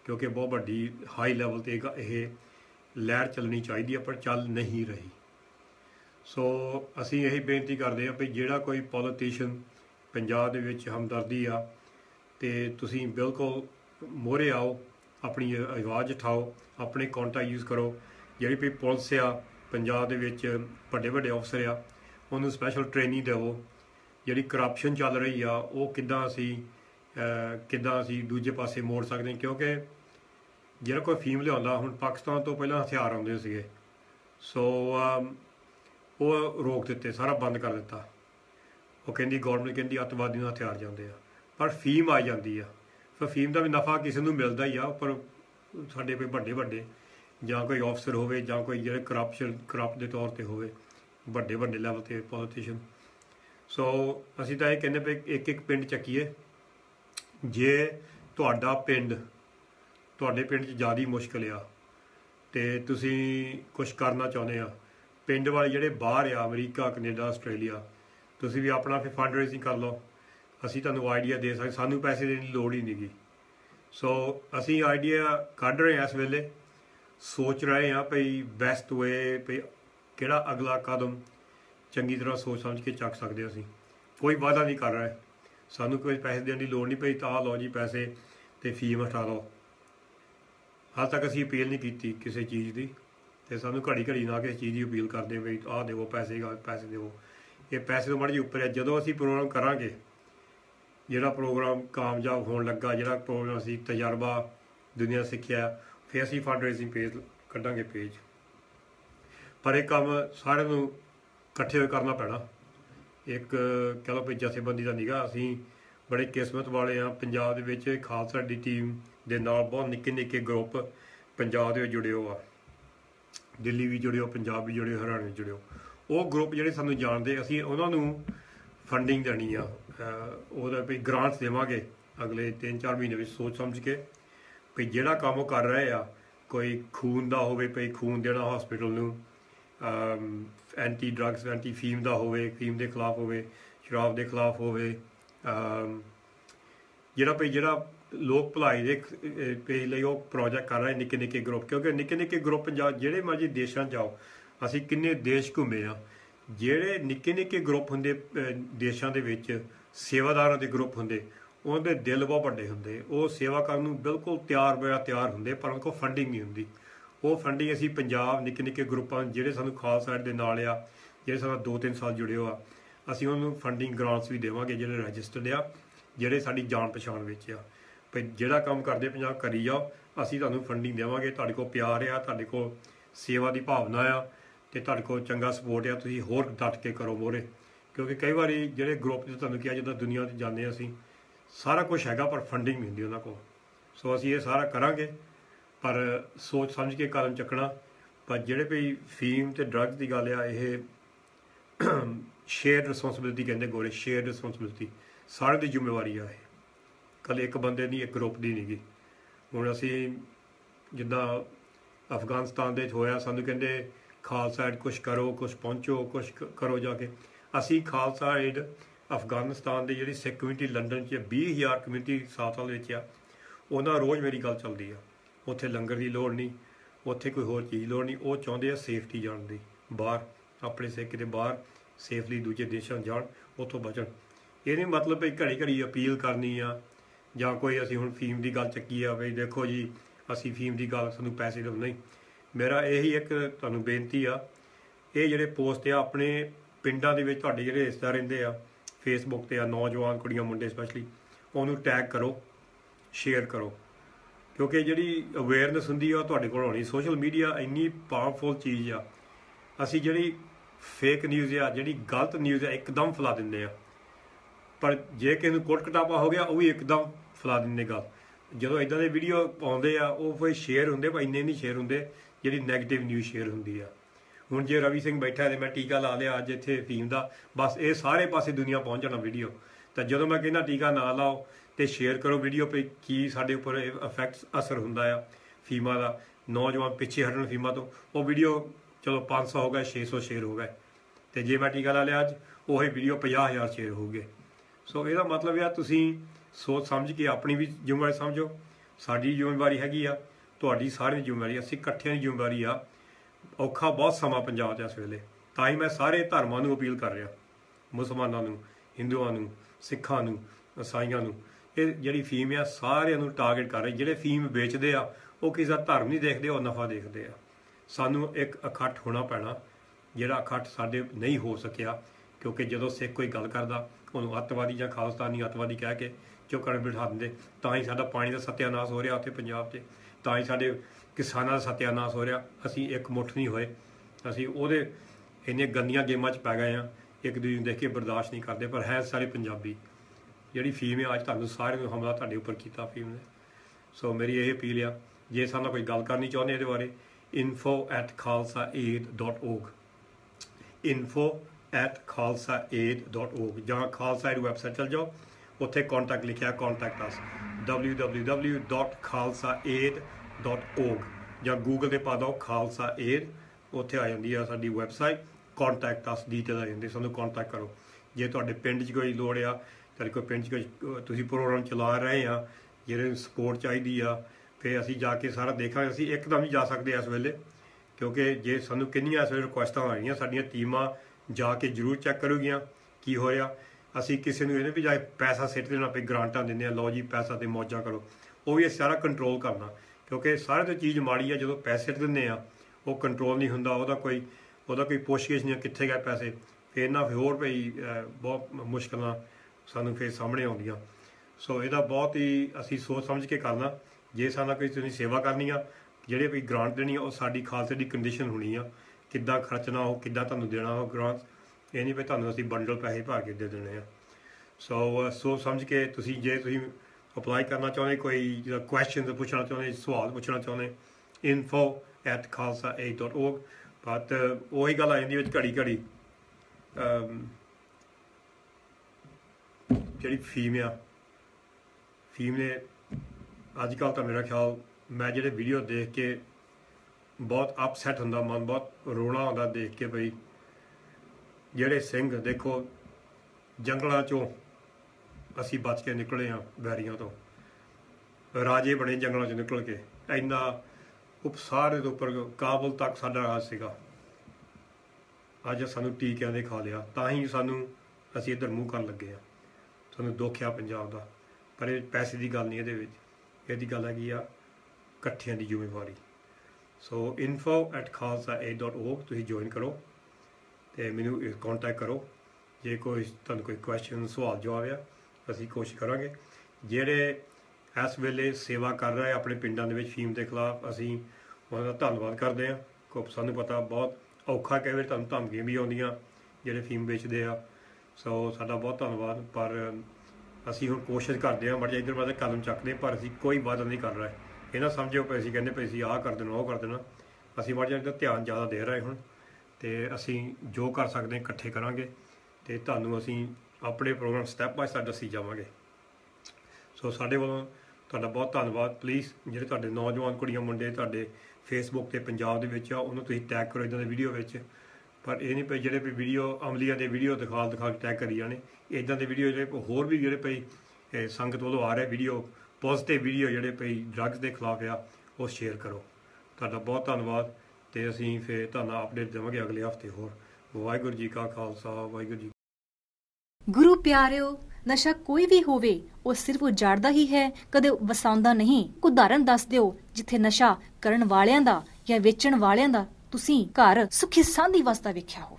ਕਿਉਂਕਿ ਬਹੁਤ ਵੱਡੀ ਹਾਈ ਲੈਵਲ ਤੇ ਇਹ- ਇਹ ਲਹਿਰ ਚੱਲਣੀ ਚਾਹੀਦੀ ਆ, ਪਰ ਚੱਲ ਨਹੀਂ ਰਹੀ। ਸੋ ਅਸੀਂ ਇਹੀ ਬੇਨਤੀ ਕਰਦੇ ਹਾਂ ਵੀ ਜਿਹੜਾ ਕੋਈ ਪੋਲੀਟੀਸ਼ੀਅਨ ਪੰਜਾਬ ਦੇ ਵਿੱਚ ਹਮਦਰਦੀ ਆ ਤੇ ਤੁਸੀਂ ਬਿਲਕੁਲ ਮੋਹਰੇ ਆਓ ਆਪਣੀ ਆਵਾਜ਼ ਉਠਾਓ ਆਪਣੇ ਕੰਟੈਕਟ ਯੂਜ਼ ਕਰੋ। ਜਿਹੜੀ ਵੀ ਪੁਲਿਸ ਆ ਪੰਜਾਬ ਦੇ ਵਿੱਚ ਵੱਡੇ ਵੱਡੇ ਅਫਸਰ ਆ ਉਹਨੂੰ ਸਪੈਸ਼ਲ ਟ੍ਰੇਨਿੰਗ ਦਿਓ ਜਿਹੜੀ ਕਰਪਸ਼ਨ ਚੱਲ ਰਹੀ ਆ ਉਹ ਕਿੱਦਾਂ ਅਸੀਂ ਕਿੱਦਾਂ ਅਸੀਂ ਦੂਜੇ ਪਾਸੇ ਮੋੜ ਸਕਦੇ ਕਿਉਂਕਿ ਜਿਹੜਾ ਕੋਈ ਫੀਮ ਲਿਆਉਂਦਾ ਹੁਣ ਪਾਕਿਸਤਾਨ ਤੋਂ ਪਹਿਲਾਂ ਹਥਿਆਰ ਆਉਂਦੇ ਸੀਗੇ। ਸੋ ਅਮ, ਉਹ ਰੋਕ ਦਿੱਤੇ, ਸਾਰਾ ਬੰਦ ਕਰ ਦਿੱਤਾ। ਉਹ ਕਹਿੰਦੀ ਗਵਰਨਮੈਂਟ ਕਹਿੰਦੀ ਅੱਤਵਾਦੀ ਨੂੰ ਹਥਿਆਰ ਜਾਂਦੇ ਆ। ਪਰ ਫੀਮ ਆ ਜਾਂਦੀ ਆ। ਫਿਰ ਫੀਮ ਦਾ ਵੀ ਨਫਾ ਕਿਸੇ ਨੂੰ ਮਿਲਦਾ ਹੀ ਆ, ਪਰ ਸਾਡੇ ਕੋਈ ਵੱਡੇ ਵੱਡੇ, ਜਾਂ ਕੋਈ ਅਫਸਰ ਹੋਵੇ, ਜਾਂ ਕੋਈ ਜਿਹੜੇ ਕਰਪਸ਼ਨ ਕਰਪਟ ਦੇ ਤੌਰ ਤੇ ਹੋਵੇ, ਵੱਡੇ ਵੱਡੇ ਲੈਵਲ ਤੇ ਪੋਲੀਟੀਸ਼ੀਅਨ ਸੋ ਅਸੀਂ ਤਾਂ ਇਹ ਕਹਿੰਦੇ ਪਏ, ਇੱਕ ਇੱਕ ਪਿੰਡ ਚੱਕੀਏ। ਜੇ ਤੁਹਾਡਾ ਪਿੰਡ, ਤੁਹਾਡੇ ਪਿੰਡ 'ਚ ਜ਼ਿਆਦਾ ਮੁਸ਼ਕਲ ਆ, ਤੇ ਤੁਸੀਂ ਕੁਝ ਕਰਨਾ ਚਾਹੁੰਦੇ ਆ ਪਿੰਡ ਵਾਲੇ ਜਿਹੜੇ ਬਾਹਰ ਆ, ਅਮਰੀਕਾ, ਕੈਨੇਡਾ, ਆਸਟ੍ਰੇਲੀਆ, ਤੁਸੀਂ ਵੀ ਆਪਣਾ ਫਿਰ ਫੰਡ ਰੇਜ਼ਿੰਗ ਕਰ ਲਓ। ਅਸੀਂ ਤੁਹਾਨੂੰ ਆਈਡੀਆ ਦੇ ਸਕਦੇ, ਸਾਨੂੰ ਪੈਸੇ ਦੇਣ ਦੀ ਲੋੜ ਹੀ ਨਹੀਂਗੀ। ਸੋ ਅਸੀਂ ਆਈਡੀਆ ਕੱਢ ਰਹੇ ਹਾਂ ਇਸ ਵੇਲੇ। ਸੋਚ ਰਹੇ ਹਾਂ ਭਈ ਬੈਸਟ ਵੇ ਭਈ ਕਿਹੜਾ ਅਗਲਾ ਕਦਮ ਚੰਗੀ ਤਰ੍ਹਾਂ ਸੋਚ ਸਮਝ ਕੇ ਚੱਕ ਸਕਦੇ ਅਸੀਂ। ਕੋਈ ਵਾਅਦਾ ਨਹੀਂ ਕਰ ਰਿਹਾ। ਸਾਨੂੰ ਕੋਈ ਪੈਸੇ ਦੇਣ ਦੀ ਲੋੜ ਨਹੀਂ ਪਈ ਤਾਂ ਲਓ ਜੀ ਪੈਸੇ ਤੇ ਫੀਮ ਹਟਾ ਲਓ। ਹਾਲ ਤੱਕ ਅਸੀਂ ਅਪੀਲ ਨਹੀਂ ਕੀਤੀ ਕਿਸੇ ਚੀਜ਼ ਦੀ। ਤੇ ਸਾਨੂੰ ਘੜੀ ਘੜੀ ਨਾ ਕਿਸੇ ਚੀਜ਼ ਦੀ ਅਪੀਲ ਕਰਦੇ ਵੀ ਆਹ ਦੇਵੋ, ਪੈਸੇ ਪੈਸੇ ਦੇਵੋ। ਇਹ ਪੈਸੇ ਤੋਂ ਮੜ ਜੀ ਉੱਪਰ ਹੈ। ਜਦੋਂ ਅਸੀਂ ਪ੍ਰੋਗਰਾਮ ਕਰਾਂਗੇ, ਜਿਹੜਾ ਪ੍ਰੋਗਰਾਮ ਕਾਮਯਾਬ ਹੋਣ ਲੱਗਾ, ਜਿਹੜਾ ਪ੍ਰੋਗਰਾਮ ਅਸੀਂ ਤਜਰਬਾ, ਦੁਨੀਆ ਸਿੱਖਿਆ, ਫਿਰ ਅਸੀਂ ਫੰਡ ਰੇਜ਼ਿੰਗ ਪੇਜ ਕੱਢਾਂਗੇ ਪੇਜ ਪਰ ਇਹ ਕੰਮ ਸਾਰਿਆਂ ਨੂੰ ਇਕੱਠੇ ਹੋਏ ਕਰਨਾ ਪੈਣਾ। ਇੱਕ ਕਹ ਲਓ ਵੀ ਜਥੇਬੰਦੀ ਦਾ ਨਿਗਾ ਅਸੀਂ ਬੜੇ ਕਿਸਮਤ ਵਾਲੇ ਆ ਪੰਜਾਬ ਦੇ ਵਿੱਚ ਖਾਲਸਾ ਦੀ ਟੀਮ ਦੇ ਨਾਲ ਬਹੁਤ ਨਿੱਕੇ ਨਿੱਕੇ ਗਰੁੱਪ ਪੰਜਾਬ ਦੇ ਵਿੱਚ ਜੁੜੇ ਹੋ ਆ। ਦਿੱਲੀ ਵੀ ਜੁੜਿਓ, ਪੰਜਾਬ ਵੀ ਜੁੜਿਓ, ਹਰਿਆਣਾ ਵੀ ਜੁੜਿਓ। ਉਹ ਗਰੁੱਪ ਜਿਹੜੇ ਸਾਨੂੰ ਜਾਣਦੇ, ਅਸੀਂ ਉਹਨਾਂ ਨੂੰ ਫੰਡਿੰਗ ਦੇਣੀ ਆ। ਉਹਦਾ ਵੀ ਗ੍ਰਾਂਟਸ ਦੇਵਾਂਗੇ ਅਗਲੇ 3-4 ਮਹੀਨੇ ਵਿੱਚ ਸੋਚ ਸਮਝ ਕੇ। ਵੀ ਜਿਹੜਾ ਕੰਮ ਉਹ ਕਰ ਰਹੇ ਆ, ਕੋਈ ਖੂਨ ਦਾ ਹੋਵੇ ਭਈ ਖੂਨ ਦੇਣਾ ਹਸਪੀਟਲ ਨੂੰ ਐਂਟੀ ਡਰੱਗਸ ਐਂਟੀ ਫੀਮ ਦਾ ਹੋਵੇ ਫੀਮ ਦੇ ਖਿਲਾਫ ਹੋਵੇ, ਸ਼ਰਾਬ ਦੇ ਖਿਲਾਫ ਹੋਵੇ ਜਿਹੜਾ ਭਈ ਜਿਹੜਾ ਲੋਕ ਭਲਾਈ ਦੇ ਪੇਜ ਲਈ ਉਹ ਪ੍ਰੋਜੈਕਟ ਕਰ ਰਹੇ ਨਿੱਕੇ ਨਿੱਕੇ ਗਰੁੱਪ ਕਿਉਂਕਿ ਨਿੱਕੇ ਨਿੱਕੇ ਗਰੁੱਪ ਪੰਜਾਬ, ਜਿਹੜੇ ਮਰਜ਼ੀ ਦੇਸ਼ਾਂ 'ਚ ਜਾਓ, ਅਸੀਂ ਕਿੰਨੇ ਦੇਸ਼ ਘੁੰਮੇ ਆ। ਜਿਹੜੇ ਨਿੱਕੇ ਨਿੱਕੇ ਗਰੁੱਪ ਹੁੰਦੇ ਦੇਸ਼ਾਂ ਦੇ ਵਿੱਚ, ਸੇਵਾਦਾਰਾਂ ਦੇ ਗਰੁੱਪ ਹੁੰਦੇ, ਉਹਦੇ ਦਿਲ ਬਹੁਤ ਵੱਡੇ ਹੁੰਦੇ। ਉਹ ਸੇਵਾ ਕਰਨ ਨੂੰ ਬਿਲਕੁਲ ਤਿਆਰ ਬਿਆ ਤਿਆਰ ਹੁੰਦੇ, ਪਰ ਉਹਨਾਂ ਕੋਲ ਫੰਡਿੰਗ ਨਹੀਂ ਹੁੰਦੀ। ਉਹ ਫੰਡਿੰਗ ਅਸੀਂ ਪੰਜਾਬ ਨਿੱਕੇ ਨਿੱਕੇ ਗਰੁੱਪਾਂ ਜਿਹੜੇ ਸਾਨੂੰ ਖਾਲਸਾ ਏਡ ਦੇ ਨਾਲ ਆ, ਜਿਹੜੇ ਸਾਨੂੰ 2-3 ਸਾਲ ਜੁੜੇ ਹੋ ਆ, ਅਸੀਂ ਨੂੰ ਫੰਡਿੰਗ ਗ੍ਰਾਂਟਸ ਵੀ ਦੇਵਾਂਗੇ, ਜਿਹੜੇ ਰਜਿਸਟਰਡ ਆ, ਜਿਹੜੇ ਸਾਡੀ ਜਾਣ ਪਛਾਣ ਵਿੱਚ ਆ। ਭਈ ਜਿਹੜਾ ਕੰਮ ਕਰਦੇ ਪੰਜਾਬ ਕਰੀ ਜਾਓ, ਅਸੀਂ ਤੁਹਾਨੂੰ ਫੰਡਿੰਗ ਦੇਵਾਂਗੇ। ਤੁਹਾਡੇ ਕੋਲ ਪਿਆਰ ਆ, ਤੁਹਾਡੇ ਕੋਲ ਸੇਵਾ ਦੀ ਭਾਵਨਾ ਆ ਤੇ ਤੁਹਾਡੇ ਕੋਲ ਚੰਗਾ ਸਪੋਰਟ ਆ, ਤੁਸੀਂ ਹੋਰ ਡਟ ਕੇ ਕਰੋ ਮੋਰੇ ਕਿਉਂਕਿ ਕਈ ਵਾਰੀ ਜਿਹੜੇ ਗਰੁੱਪ ਜਿਹਾ ਤੁਹਾਨੂੰ ਕਿਹਾ, ਜਿੱਦਾਂ ਦੁਨੀਆ 'ਚ ਜਾਂਦੇ ਹਾਂ ਅਸੀਂ, ਸਾਰਾ ਕੁਝ ਹੈਗਾ ਪਰ ਫੰਡਿੰਗ ਨਹੀਂ ਹੁੰਦੀ ਉਹਨਾਂ ਕੋਲ। ਸੋ ਅਸੀਂ ਇਹ ਸਾਰਾ ਕਰਾਂਗੇ, ਪਰ ਸੋਚ ਸਮਝ ਕੇ ਕਦਮ ਚੱਕਣਾ। ਪਰ ਜਿਹੜੇ ਵੀ ਫੀਮ ਤੇ ਡਰੱਗ ਦੀ ਗੱਲ ਆ, ਇਹ ਸ਼ੇਅਰ ਰਿਸਪੌਂਸਿਬਿਲਟੀ ਕਹਿੰਦੇ ਗੋਰੇ ਸ਼ੇਅਰ ਰਿਸਪੌਂਸਿਬਿਲਟੀ ਸਾਰੇ ਦੀ ਜ਼ਿੰਮੇਵਾਰੀ ਆ ਇਹ। ਕੱਲ ਇੱਕ ਬੰਦੇ ਦੀ, ਇੱਕ ਗਰੁੱਪ ਦੀ ਨਹੀਂਗੀ ਹੁਣ ਅਸੀਂ ਜਿੱਦਾਂ ਅਫਗਾਨਿਸਤਾਨ ਦੇ ਵਿੱਚ ਹੋਇਆ, ਸਾਨੂੰ ਕਹਿੰਦੇ ਖਾਲਸਾ ਏਡ ਕੁਝ ਕਰੋ ਕੁਝ ਪਹੁੰਚੋ ਕੁਝ ਕਰੋ ਜਾ ਕੇ। ਅਸੀਂ ਖਾਲਸਾ ਏਡ ਅਫਗਾਨਿਸਤਾਨ ਦੀ ਜਿਹੜੀ ਸਿੱਖ ਕਮਿਊਨਿਟੀ ਲੰਡਨ 'ਚ 20000 ਕਮਿਊਨਿਟੀ ਸਾਥ ਵਾਲੇ ਵਿੱਚ ਆ, ਉਹਨਾਂ ਰੋਜ਼ ਮੇਰੀ ਗੱਲ ਚੱਲਦੀ ਆ। ਉੱਥੇ ਲੰਗਰ ਦੀ ਲੋੜ ਨਹੀਂ ਉੱਥੇ ਕੋਈ ਹੋਰ ਚੀਜ਼ ਲੋੜ ਨਹੀਂ ਉਹ ਚਾਹੁੰਦੇ ਆ ਸੇਫਟੀ ਜਾਣ ਦੀ, ਬਾਹਰ, ਆਪਣੇ ਸਿੱਖ ਦੇ ਬਾਹਰ ਸੇਫਲੀ ਦੂਜੇ ਦੇਸ਼ਾਂ ਜਾਣ, ਉੱਥੋਂ ਬਚਣ। ਇਹ ਨਹੀਂ ਮਤਲਬ ਵੀ ਘੜੀ ਘੜੀ ਅਪੀਲ ਕਰਨੀ ਆ ਜਾਂ ਕੋਈ ਅਸੀਂ ਹੁਣ ਫੀਮ ਦੀ ਗੱਲ ਚੱਕੀ ਆ ਵੀ ਦੇਖੋ ਜੀ, ਅਸੀਂ ਫੀਮ ਦੀ ਗੱਲ ਸਾਨੂੰ ਪੈਸੇ ਦਿਓ ਨਹੀਂ। ਮੇਰਾ ਇਹੀ ਇੱਕ ਤੁਹਾਨੂੰ ਬੇਨਤੀ ਆ, ਇਹ ਜਿਹੜੇ ਪੋਸਟ ਆ ਆਪਣੇ ਪਿੰਡਾਂ ਦੇ ਵਿੱਚ ਤੁਹਾਡੇ ਜਿਹੜੇ ਰਿਸ਼ਤੇਦਾਰ ਰਹਿੰਦੇ ਆ ਫੇਸਬੁੱਕ ਤੇ ਆ, ਨੌਜਵਾਨ ਕੁੜੀਆਂ, ਮੁੰਡੇ ਸਪੈਸ਼ਲੀ ਉਹਨੂੰ ਟੈਗ ਕਰੋ ਸ਼ੇਅਰ ਕਰੋ। ਕਿਉਂਕਿ ਜਿਹੜੀ ਅਵੇਅਰਨੈਸ ਹੁੰਦੀ ਆ ਉਹ ਤੁਹਾਡੇ ਕੋਲ ਹੋਣੀ। ਸੋਸ਼ਲ ਮੀਡੀਆ ਇੰਨੀ ਪਾਵਰਫੁਲ ਚੀਜ਼ ਆ। ਅਸੀਂ ਜਿਹੜੀ ਫੇਕ ਨਿਊਜ਼ ਆ, ਜਿਹੜੀ ਗਲਤ ਨਿਊਜ਼ ਆ, ਇੱਕਦਮ ਫੈਲਾ ਦਿੰਦੇ ਆ। ਪਰ ਜੇ ਕਿਸੇ ਨੂੰ ਕੋਟ ਕਟਾਪਾ ਹੋ ਗਿਆ, ਉਹ ਵੀ ਇੱਕਦਮ ਫੈਲਾ ਦਿੰਦੇ ਗੱਲ। ਜਦੋਂ ਇਦਾਂ ਦੇ ਵੀਡੀਓ ਪਾਉਂਦੇ ਆ, ਉਹ ਫਿਰ ਸ਼ੇਅਰ ਹੁੰਦੇ, ਪਰ ਇੰਨੇ ਨਹੀਂ ਸ਼ੇਅਰ ਹੁੰਦੇ ਜਿਹੜੀ 네ਗੇਟਿਵ ਨਿਊਜ਼ ਸ਼ੇਅਰ ਹੁੰਦੀ ਆ। ਹੁਣ ਜੇ ਰਵੀ ਸਿੰਘ ਬੈਠਾ ਤੇ ਮੈਂ ਟੀਕਾ ਲਾ ਲਿਆ ਅੱਜ ਇੱਥੇ ਫੀਮ ਦਾ, ਬਸ ਇਹ ਸਾਰੇ ਪਾਸੇ ਦੁਨੀਆ ਪਹੁੰਚਣਾ ਵੀਡੀਓ ਤਾਂ ਜਦੋਂ ਮੈਂ ਕਹਿੰਦਾ ਟੀਕਾ ਨਾ ਲਾਓ ਤੇ ਸ਼ੇਅਰ ਕਰੋ ਵੀਡੀਓ ਤੇ ਕੀ ਸਾਡੇ ਉੱਪਰ ਇਫੈਕਟਸ ਅਸਰ ਹੁੰਦਾ ਆ ਫੀਮਾ ਦਾ। ਨੌਜਵਾਨ ਪਿੱਛੇ ਹਟਣ ਫੀਮਾ ਤੋਂ। ਉਹ ਵੀਡੀਓ ਚਲੋ 500 ਹੋ ਗਿਆ 600 ਸ਼ੇਅਰ ਹੋ ਗਿਆ। ਤੇ ਜੇ ਮੈਂ ਟੀਕਾ ਲਾ ਲਿਆ ਅੱਜ, ਉਹੀ ਵੀਡੀਓ 50000 ਸ਼ੇਅਰ ਹੋ ਗਏ। ਸੋ ਇਹਦਾ ਮਤਲਬ ਇਹ ਆ, ਤੁਸੀਂ ਸੋਚ ਸਮਝ ਕੇ ਆਪਣੀ ਵੀ ਜ਼ਿੰਮੇਵਾਰੀ ਸਮਝੋ, ਸਾਡੀ ਜ਼ਿੰਮੇਵਾਰੀ ਹੈਗੀ ਆ, ਤੁਹਾਡੀ ਸਾਰਿਆਂ ਦੀ ਜ਼ਿੰਮੇਵਾਰੀ ਅਸੀਂ ਇਕੱਠਿਆਂ ਦੀ ਜ਼ਿੰਮੇਵਾਰੀ ਆ। ਔਖਾ ਬਹੁਤ ਸਮਾਂ ਪੰਜਾਬ 'ਚ ਇਸ ਵੇਲੇ। ਤਾਂ ਹੀ ਮੈਂ ਸਾਰੇ ਧਰਮਾਂ ਨੂੰ ਅਪੀਲ ਕਰ ਰਿਹਾ, ਮੁਸਲਮਾਨਾਂ ਨੂੰ, ਹਿੰਦੂਆਂ ਨੂੰ, ਸਿੱਖਾਂ ਨੂੰ, ਈਸਾਈਆਂ ਨੂੰ। ਇਹ ਜਿਹੜੀ ਫੀਮ ਆ, ਸਾਰਿਆਂ ਨੂੰ ਟਾਰਗੇਟ ਕਰ ਰਹੀ। ਜਿਹੜੇ ਫੀਮ ਵੇਚਦੇ ਆ, ਉਹ ਕਿਸੇ ਦਾ ਧਰਮ ਨਹੀਂ ਦੇਖਦੇ, ਉਹ ਨਫਾ ਦੇਖਦੇ ਆ। ਸਾਨੂੰ ਇੱਕ ਇਕੱਠ ਹੋਣਾ ਪੈਣਾ, ਜਿਹੜਾ ਇਕੱਠ ਸਾਡੇ ਨਹੀਂ ਹੋ ਸਕਿਆ। ਕਿਉਂਕਿ ਜਦੋਂ ਸਿੱਖ ਕੋਈ ਗੱਲ ਕਰਦਾ, ਉਹਨੂੰ ਅੱਤਵਾਦੀ ਜਾਂ ਖਾਲਸਤਾਨੀ ਅੱਤਵਾਦੀ ਕਹਿ ਕੇ ਚੁੱਕਣ ਬਿਠਾ ਦਿੰਦੇ, ਤਾਂ ਹੀ ਸਾਡਾ ਪਾਣੀ ਦਾ ਸਤਿਆਨਾਸ਼ ਹੋ ਰਿਹਾ ਉੱਥੇ ਪੰਜਾਬ 'ਚ। ਤਾਂ ਹੀ ਸਾਡੇ ਕਿਸਾਨਾਂ ਦਾ ਸਤਿਆਨਾਸ਼ ਹੋ ਰਿਹਾ। ਅਸੀਂ ਇੱਕ ਮੁੱਠ ਨਹੀਂ ਹੋਏ। ਅਸੀਂ ਉਹਦੇ ਇੰਨੇ ਗੰਦੀਆਂ ਗੇਮਾਂ 'ਚ ਪੈ ਗਏ ਆ ਇੱਕ ਦੂਜੇ ਨੂੰ ਦੇਖ ਕੇ ਬਰਦਾਸ਼ਤ ਨਹੀਂ ਕਰਦੇ, ਪਰ ਹੈ ਸਾਰੇ ਪੰਜਾਬੀ। ਜਿਹੜੀ ਫੀਮ ਹੈ, ਅੱਜ ਤੁਹਾਨੂੰ ਸਾਰਿਆਂ ਨੂੰ ਹਮਲਾ ਤੁਹਾਡੇ ਉੱਪਰ ਕੀਤਾ ਫੀਮ ਨੇ। ਸੋ ਮੇਰੀ ਇਹ ਅਪੀਲ ਆ, ਜੇ ਸਾਨੂੰ ਕੋਈ ਗੱਲ ਕਰਨੀ ਚਾਹੁੰਦੇ ਇਹਦੇ ਬਾਰੇ info@khalsaaid.org info@khalsaaid.org ਜਾਂ ਖਾਲਸਾ ਏਡ ਵੈਬਸਾਈਟ ਚਲ ਜਾਓ, ਉੱਥੇ ਕੰਟੈਕਟ ਲਿਖਿਆ ਕੰਟੈਕਟ ਅਸ www.khalsaaid.org ਜਾਂ ਗੂਗਲ ਤੇ ਪਾ ਦਿਓ ਖਾਲਸਾ ਏਡ ਉੱਥੇ ਆ ਜਾਂਦੀ ਆ ਸਾਡੀ ਵੈਬਸਾਈਟ ਕੰਟੈਕਟ ਅਸ ਡਿਟੇਲ ਆ ਜਾਂਦੀ, ਸਾਨੂੰ ਕੰਟੈਕਟ ਕਰੋ। ਜੇ ਤੁਹਾਡੇ ਪਿੰਡ 'ਚ ਕੋਈ ਲੋੜ ਆ, ਤੁਹਾਡੇ ਕੋਈ ਪਿੰਡ 'ਚ ਕੋਈ, ਤੁਸੀਂ ਪ੍ਰੋਗਰਾਮ ਚਲਾ ਰਹੇ ਆ, ਜਿਹੜੇ ਸਪੋਰਟ ਚਾਹੀਦੀ ਆ ਫੇ ਅਸੀਂ ਜਾ ਕੇ ਸਾਰਾ ਦੇਖਾਂਗੇ, ਅਸੀਂ ਇੱਕਦਮ ਹੀ ਜਾ ਸਕਦੇ ਆ ਇਸ ਵੇਲੇ, ਕਿਉਂਕਿ ਜੇ ਸਾਨੂੰ ਕਿੰਨੀਆਂ ਇਸ ਵੇਲੇ ਰਿਕੁਐਸਟਾਂ ਆ ਰਹੀਆਂ, ਸਾਡੀਆਂ ਟੀਮਾਂ ਜਾ ਕੇ ਜ਼ਰੂਰ ਚੈੱਕ ਕਰੂਗੀਆਂ ਕੀ ਹੋਇਆ। ਅਸੀਂ ਕਿਸੇ ਨੂੰ ਇਹਨੇ ਵੀ ਜਾ ਪੈਸਾ ਸਿੱਟ ਦੇਣਾ ਪਈ ਗ੍ਰਾਂਟਾਂ ਦਿੰਦੇ ਆ ਲਓ ਜੀ ਪੈਸਾ ਤੇ ਮੌਜਾਂ ਕਰੋ। ਉਹ ਵੀ ਅਸੀਂ ਸਾਰਾ ਕੰਟਰੋਲ ਕਰਨਾ ਕਿਉਂਕਿ ਸਾਰੇ ਤੋਂ ਚੀਜ਼ ਮਾੜੀ ਆ ਜਦੋਂ ਪੈਸੇ ਸਿੱਟ ਦਿੰਦੇ ਆ ਉਹ ਕੰਟਰੋਲ ਨਹੀਂ ਹੁੰਦਾ ਉਹਦਾ ਕੋਈ ਉਹਦਾ ਕੋਈ ਪੁੱਛਗਿੱਛ ਨਹੀਂ ਆ, ਕਿੱਥੇ ਗਏ ਪੈਸੇ। ਫੇਰ ਨਾ ਫਿਰ ਹੋਰ ਭਈ ਬਹੁਤ ਮੁਸ਼ਕਲਾਂ ਸਾਨੂੰ ਫੇਰ ਸਾਹਮਣੇ ਆਉਂਦੀਆਂ। ਸੋ ਇਹਦਾ ਬਹੁਤ ਹੀ ਅਸੀਂ ਸੋਚ ਸਮਝ ਕੇ ਕਰਨਾ ਜੇ ਸਾਨੂੰ ਕੋਈ ਤੁਸੀਂ ਸੇਵਾ ਕਰਨੀ ਆ ਜਿਹੜੇ ਵੀ ਗ੍ਰਾਂਟ ਦੇਣੀ ਆ ਉਹ ਸਾਡੀ ਖਾਲਸੇ ਦੀ ਕੰਡੀਸ਼ਨ ਹੋਣੀ ਆ। ਕਿੱਦਾਂ ਖਰਚਣਾ ਉਹ, ਕਿੱਦਾਂ ਤੁਹਾਨੂੰ ਦੇਣਾ ਉਹ ਗ੍ਰਾਂਟ ਇਹ ਨਹੀਂ ਵੀ ਤੁਹਾਨੂੰ ਅਸੀਂ ਬੰਡਲ ਪੈਸੇ ਭਰ ਕੇ ਦੇ ਦੇਣੇ ਆ। ਸੋ ਸੋ ਸਮਝ ਕੇ ਤੁਸੀਂ ਜੇ ਤੁਸੀਂ ਅਪਲਾਈ ਕਰਨਾ ਚਾਹੁੰਦੇ, ਕੋਈ ਜਿਹੜਾ ਕੁਐਸਚਨਸ ਪੁੱਛਣਾ ਚਾਹੁੰਦੇ, ਸਵਾਲ ਪੁੱਛਣਾ ਚਾਹੁੰਦੇ info@khalsaaid.org but ਉਹੀ ਗੱਲ ਆ ਜਾਂਦੀ ਵਿੱਚ ਘੜੀ ਘੜੀ। ਜਿਹੜੀ ਫੀਮ ਆ ਫੀਮ ਨੇ ਅੱਜ ਕੱਲ ਤਾਂ ਮੇਰਾ ਖਿਆਲ, ਮੈਂ ਜਿਹੜੇ ਵੀਡੀਓ ਦੇਖ ਕੇ ਬਹੁਤ ਅਪਸੈਟ ਹੁੰਦਾ, ਮਨ ਬਹੁਤ ਰੋਣਾ ਆਉਂਦਾ ਦੇਖ ਕੇ ਬਈ। ਜਿਹੜੇ ਸਿੰਘ, ਦੇਖੋ, ਜੰਗਲਾਂ ਚੋਂ ਅਸੀਂ ਬਚ ਕੇ ਨਿਕਲੇ ਆ ਵੈਰੀਆਂ ਤੋਂ। ਰਾਜੇ ਬਣੇ ਜੰਗਲਾਂ ਚੋਂ ਨਿਕਲ ਕੇ। ਇੰਨਾ ਉਪਸਾਰ ਦੇ ਉੱਪਰ ਕਾਬਲ ਤੱਕ ਸਾਡਾ ਰਾਜ ਸੀਗਾ। ਅੱਜ ਸਾਨੂੰ ਟੀਕਿਆਂ ਦੇ ਖਾ ਲਿਆ, ਤਾਂ ਹੀ ਸਾਨੂੰ ਅਸੀਂ ਇੱਧਰ ਮੂੰਹ ਕਰਨ ਲੱਗੇ ਆ ਸਾਨੂੰ ਦੁੱਖ ਆ ਪੰਜਾਬ ਦਾ, ਪਰ ਇਹ ਪੈਸੇ ਦੀ ਗੱਲ ਨਹੀਂ ਇਹਦੇ ਵਿੱਚ। ਇਹਦੀ ਗੱਲ ਹੈਗੀ ਆ ਇਕੱਠਿਆਂ ਦੀ ਜ਼ਿੰਮੇਵਾਰੀ। ਸੋ info@khalsaaid.org ਤੁਸੀਂ ਜੁਆਇਨ ਕਰੋ ਤੇ ਮੈਨੂੰ ਕੰਟੈਕਟ ਕਰੋ। ਜੇ ਕੋਈ ਤੁਹਾਨੂੰ ਕੋਈ ਕੁਐਸਚਨ ਸਵਾਲ, ਜਵਾਬ ਆ, ਅਸੀਂ ਕੋਸ਼ਿਸ਼ ਕਰਾਂਗੇ। ਜਿਹੜੇ ਇਸ ਵੇਲੇ ਸੇਵਾ ਕਰ ਰਹੇ ਆਪਣੇ ਪਿੰਡਾਂ ਦੇ ਵਿੱਚ ਫੀਮ ਦੇ ਖਿਲਾਫ, ਅਸੀਂ ਉਹਨਾਂ ਦਾ ਧੰਨਵਾਦ ਕਰਦੇ ਹਾਂ ਕੋ ਸਾਨੂੰ ਪਤਾ, ਬਹੁਤ ਔਖਾ ਕਈ ਵਾਰ ਤੁਹਾਨੂੰ ਧਮਕੀਆਂ ਵੀ ਆਉਂਦੀਆਂ, ਜਿਹੜੇ ਫੀਮ ਵੇਚਦੇ ਆ। ਸੋ ਸਾਡਾ ਬਹੁਤ ਧੰਨਵਾਦ, ਪਰ ਅਸੀਂ ਹੁਣ ਕੋਸ਼ਿਸ਼ ਕਰਦੇ ਹਾਂ ਮੜ ਇਧਰ ਮੜ ਕਦਮ ਚੱਕਦੇ ਪਰ ਅਸੀਂ ਕੋਈ ਵਾਅਦਾ ਨਹੀਂ ਕਰ ਰਹੇ। ਇਹ ਨਾ ਸਮਝਿਓ ਪਏ ਅਸੀਂ ਕਹਿੰਦੇ ਪਏ ਅਸੀਂ ਆਹ ਕਰ ਦੇਣਾ, ਉਹ ਕਰ ਦੇਣਾ। ਅਸੀਂ ਮੜ ਦਾ ਧਿਆਨ ਜ਼ਿਆਦਾ ਦੇ ਰਹੇ ਹੁਣ ਤੇ ਅਸੀਂ ਜੋ ਕਰ ਸਕਦੇ ਹਾਂ ਇਕੱਠੇ ਕਰਾਂਗੇ ਤੇ ਤੁਹਾਨੂੰ ਅਸੀਂ ਆਪਣੇ ਪ੍ਰੋਗਰਾਮ ਸਟੈਪ ਬਾਏ ਸਟੈਪ ਦੱਸੀ ਜਾਵਾਂਗੇ। ਸੋ ਸਾਡੇ ਵੱਲੋਂ ਤੁਹਾਡਾ ਬਹੁਤ ਧੰਨਵਾਦ। ਪਲੀਜ਼ ਜਿਹੜੇ ਤੁਹਾਡੇ ਨੌਜਵਾਨ ਕੁੜੀਆਂ, ਮੁੰਡੇ ਤੁਹਾਡੇ ਫੇਸਬੁੱਕ ਤੇ ਪੰਜਾਬ ਦੇ ਵਿੱਚ ਆ, ਉਹਨੂੰ ਤੁਸੀਂ ਟੈਗ ਕਰੋ ਇਦਾਂ ਦੇ ਵੀਡੀਓ ਵਿੱਚ। ਪਰ ਇਹ ਨਹੀਂ ਪਈ ਜਿਹੜੇ ਵੀ ਵੀਡੀਓ ਅਮਲੀਆਂ ਦੇ ਵੀਡੀਓ ਦਿਖਾ ਦਿਖਾ ਕੇ ਟੈਗ ਕਰੀ ਜਾਣੇ। ਇਦਾਂ ਦੇ ਵੀਡੀਓ ਜਿਹੜੇ, ਹੋਰ ਵੀ ਜਿਹੜੇ ਪਈ ਸੰਗਤ ਵੱਲੋਂ ਆ ਰਹੇ ਵੀਡੀਓ ਪੋਜ਼ਿਟਿਵ ਵੀਡੀਓ ਜਿਹੜੇ ਪਈ ਡਰੱਗਸ ਦੇ ਖਿਲਾਫ ਆ, ਉਹ ਸ਼ੇਅਰ ਕਰੋ। ਤੁਹਾਡਾ ਬਹੁਤ ਧੰਨਵਾਦ ਤੇ ਅਸੀਂ ਫੇਰ ਤੁਹਾਨੂੰ ਅਪਡੇਟ ਦੇਵਾਂਗੇ ਅਗਲੇ ਹਫ਼ਤੇ ਹੋਰ। ਵਾਹਿਗੁਰੂ ਜੀ ਕਾ ਖਾਲਸਾ, ਵਾਹਿਗੁਰੂ ਜੀ ਗੁਰੂ ਪਿਆਰਿਓ, ਨਸ਼ਾ ਕੋਈ ਵੀ ਹੋਵੇ, ਉਹ ਸਿਰਫ ਉਜਾੜਦਾ ਹੀ ਹੈ, ਕਦੇ ਵਸਾਉਂਦਾ ਨਹੀਂ। ਉਦਾਹਰਨ ਦੱਸ ਦਿਓ, ਜਿੱਥੇ ਨਸ਼ਾ ਕਰਨ ਵਾਲਿਆਂ ਦਾ ਜਾਂ ਵੇਚਣ ਵਾਲਿਆਂ ਦਾ ਤੁਸੀਂ ਘਰ ਸੁਖੀ ਸਾਂਦੀ ਵਸਦਾ ਵੇਖਿਆ ਹੋ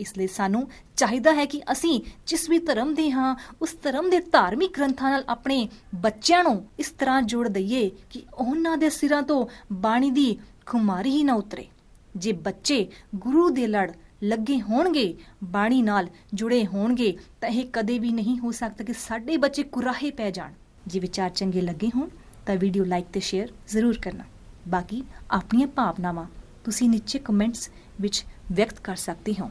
ਇਸ ਲਈ ਸਾਨੂੰ ਚਾਹੀਦਾ ਹੈ ਕਿ ਅਸੀਂ ਜਿਸ ਵੀ ਧਰਮ ਦੇ ਹਾਂ, ਉਸ ਧਰਮ ਦੇ ਧਾਰਮਿਕ ਗ੍ਰੰਥਾਂ ਨਾਲ ਆਪਣੇ ਬੱਚਿਆਂ ਨੂੰ ਇਸ ਤਰ੍ਹਾਂ ਜੋੜ ਦਈਏ ਕਿ ਉਹਨਾਂ ਦੇ ਸਿਰਾਂ ਤੋਂ ਬਾਣੀ ਦੀ ਖੁਮਾਰੀ ਹੀ ਨਾ ਉਤਰੇ। ਜੇ ਬੱਚੇ ਗੁਰੂ ਦੇ ਲੜ ਲੱਗੇ ਹੋਣਗੇ, ਬਾਣੀ ਨਾਲ ਜੁੜੇ ਹੋਣਗੇ, ਤਾਂ ਇਹ ਕਦੇ ਵੀ ਨਹੀਂ ਹੋ ਸਕਦਾ ਕਿ ਸਾਡੇ ਬੱਚੇ ਕੁਰਾਹੇ ਪੈ ਜਾਣ। ਜੇ ਵਿਚਾਰ ਚੰਗੇ ਲੱਗੇ ਹੋਣ, ਤਾਂ ਵੀਡੀਓ ਲਾਈਕ ਤੇ ਸ਼ੇਅਰ ਜ਼ਰੂਰ ਕਰਨਾ। ਬਾਕੀ ਆਪਣੀਆਂ ਭਾਵਨਾਵਾਂ ਤੁਸੀਂ ਨੀਚੇ ਕਮੈਂਟਸ ਵਿੱਚ ਵਿਅਕਤ ਕਰ ਸਕਦੇ ਹੋ।